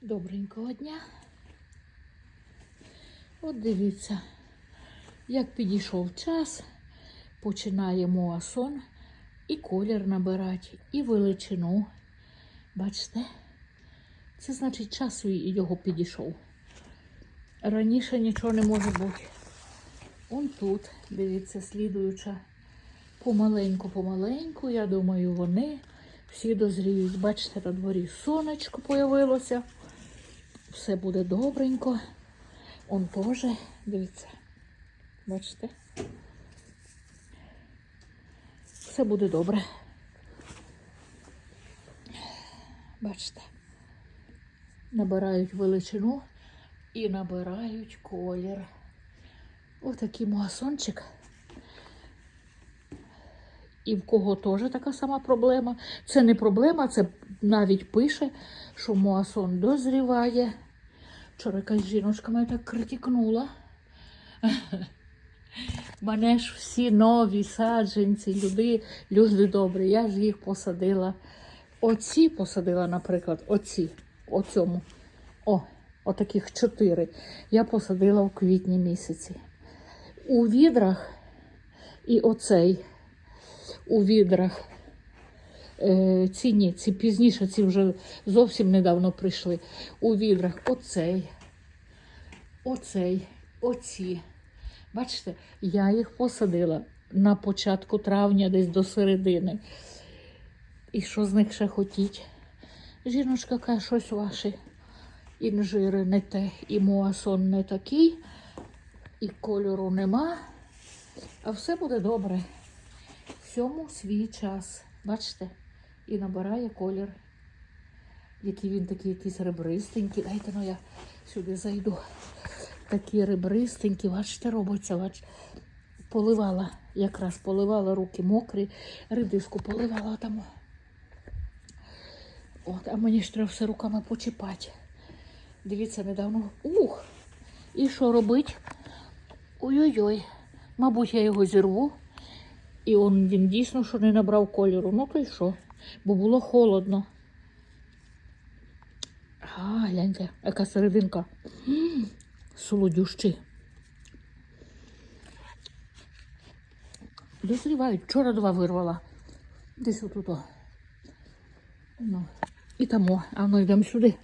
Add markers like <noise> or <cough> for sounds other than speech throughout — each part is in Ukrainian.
Добренького дня. От дивіться, як підійшов час, починаємо асон і колір набирати, і величину. Бачите? Це значить час його підійшов. Раніше нічого не може бути. Он тут, дивіться, слідуюча. Помаленьку, помаленьку, я думаю, вони всі дозріють. Бачите, на дворі сонечко появилося. Все буде добренько. Он теж, дивіться, бачите? Все буде добре. Бачите? Набирають величину і набирають колір. Отакий муасончик. І в кого теж така сама проблема. Це не проблема, це навіть пише, що муасон дозріває. Вчора якась жіночка мене так критикнула. <laughs> Мене ж всі нові саджанці, люди, люди добрі. Я ж їх посадила. Оці посадила, наприклад, оці, оцьому. О, отаких чотири. Я посадила у квітні місяці. У відрах і оцей у відрах. Е, ці ні, ці пізніше, ці вже зовсім недавно прийшли. У відрах оцей, оцей, оці. Бачите, я їх посадила на початку травня, десь до середини. І що з них ще хотіть? Жіночка каже, щось ваші інжири не те, і муасон не такий, і кольору нема, а все буде добре всьому свій час. Бачите? І набирає колір. Який він такий якийсь ребристенький. Дайте ну я сюди зайду. Такі ребристенькі, бачите, робиться, бачите. Поливала, якраз поливала руки мокрі, редиску поливала там. От, а мені ж треба все руками почіпати. Дивіться, недавно. Ух! І що робить? Ой-ой-ой. Мабуть, я його зірву. І он він дійсно що не набрав кольору. Ну то й що? Бо було холодно. А, гляньте, яка серединка. М, Солодющий. Дозрівають. Вчора два вирвала. Десь отут. Ну. І тамо. А ну йдемо сюди.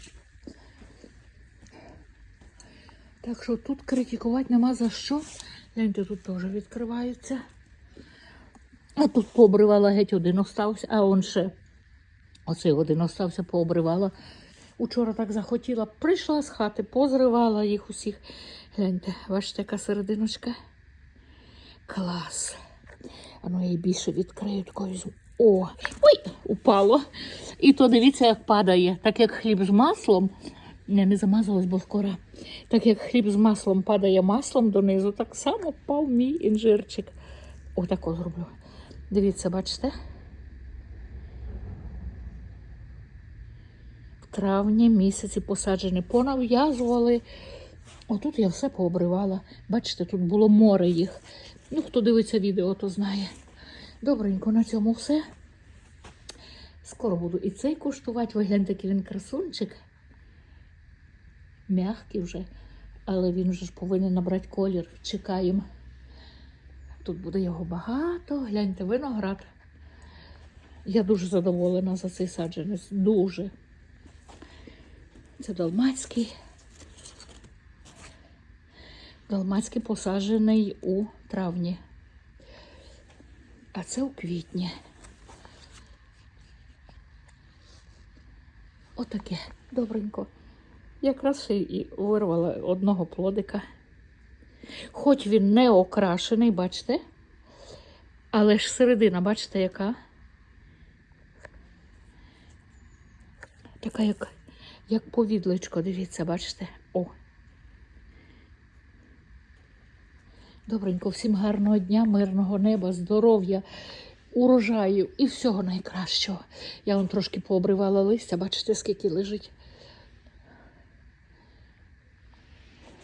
Так що тут критикувати нема за що. Гляньте, тут теж відкриваються. А тут пообривала геть один остався, а он ще оцей один остався, пообривала. Учора так захотіла, прийшла з хати, позривала їх усіх. Гляньте, бачите, яка серединочка. Клас. А ну я її більше відкрию візьму. О, ой, упало. І то дивіться, як падає, так як хліб з маслом. Не, не замазалась, бо скоро. Так як хліб з маслом падає маслом донизу, так само впав мій інжирчик. Отако зроблю. Дивіться, бачите? В травні місяці посаджені, понав'язували. Отут я все пообривала. Бачите, тут було море їх. Ну, хто дивиться відео, то знає. Добренько, на цьому все. Скоро буду і цей куштувати. Ви гляньте, який він красунчик. Мягкий вже, але він вже ж повинен набрати колір. Чекаємо. Тут буде його багато. Гляньте, виноград. Я дуже задоволена за цей саджанець. Дуже. Це далмацький. Далмацький посаджений у травні. А це у квітні. Отаке. Добренько. Якраз і вирвала одного плодика. Хоч він не окрашений, бачите? Але ж середина, бачите, яка? Така, як, як повідлочко, дивіться, бачите? О. Добренько, всім гарного дня, мирного неба, здоров'я, урожаю і всього найкращого. Я вам трошки пообривала листя, бачите, скільки лежить.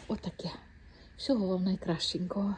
Отаке. Всього вам найкращенького.